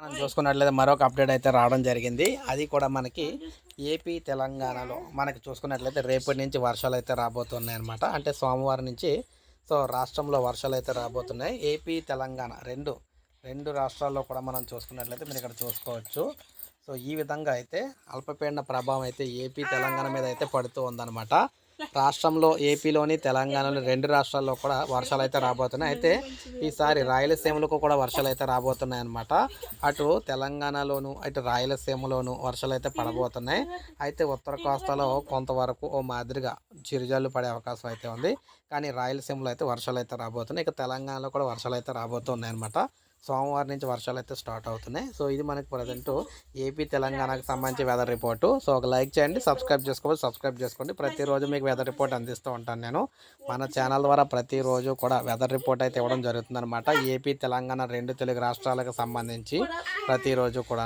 మనం చూసుకున్నట్లయితే మరొక అప్డేట్ అయితే రావడం జరిగింది. అది కూడా మనకి ఏపీ తెలంగాణలో మనకి చూసుకున్నట్లయితే రేపటి నుంచి వర్షాలు అయితే రాబోతున్నాయి అనమాట అంటే సోమవారం నుంచి సో రాష్ట్రంలో వర్షాలు అయితే రాబోతున్నాయి. ఏపీ తెలంగాణ రెండు రెండు రాష్ట్రాల్లో కూడా మనం చూసుకున్నట్లయితే మీరు ఇక్కడ చూసుకోవచ్చు. సో ఈ విధంగా అయితే అల్పపీడన ప్రభావం అయితే ఏపీ తెలంగాణ మీద అయితే పడుతూ ఉందన్నమాట. రాష్ట్రంలో ఏపీలోని తెలంగాణలో రెండు రాష్ట్రాల్లో కూడా వర్షాలు అయితే రాబోతున్నాయి. అయితే ఈసారి రాయలసీమలకు కూడా వర్షాలు అయితే రాబోతున్నాయి అనమాట అటు తెలంగాణలోను అటు రాయలసీమలోను వర్షాలు అయితే పడబోతున్నాయి. అయితే ఉత్తర కోస్తాలో కొంతవరకు ఓ మాదిరిగా చిరుజల్లు పడే అవకాశం అయితే ఉంది. కానీ రాయలసీమలో అయితే వర్షాలు అయితే రాబోతున్నాయి. ఇక తెలంగాణలో కూడా వర్షాలు అయితే రాబోతున్నాయి అనమాట సోమవారం నుంచి వర్షాలు అయితే స్టార్ట్ అవుతున్నాయి. సో ఇది మనకి ప్రజెంట్ ఏపీ తెలంగాణకు సంబంధించి వెదర్ రిపోర్టు సో ఒక లైక్ చేయండి సబ్స్క్రైబ్ చేసుకోవాలి సబ్స్క్రైబ్ చేసుకోండి. ప్రతిరోజు మీకు వెదర్ రిపోర్ట్ అందిస్తూ ఉంటాను నేను. మన ఛానల్ ద్వారా ప్రతిరోజు కూడా వెదర్ రిపోర్ట్ అయితే ఇవ్వడం జరుగుతుంది అనమాట ఏపీ తెలంగాణ రెండు తెలుగు రాష్ట్రాలకు సంబంధించి ప్రతిరోజు కూడా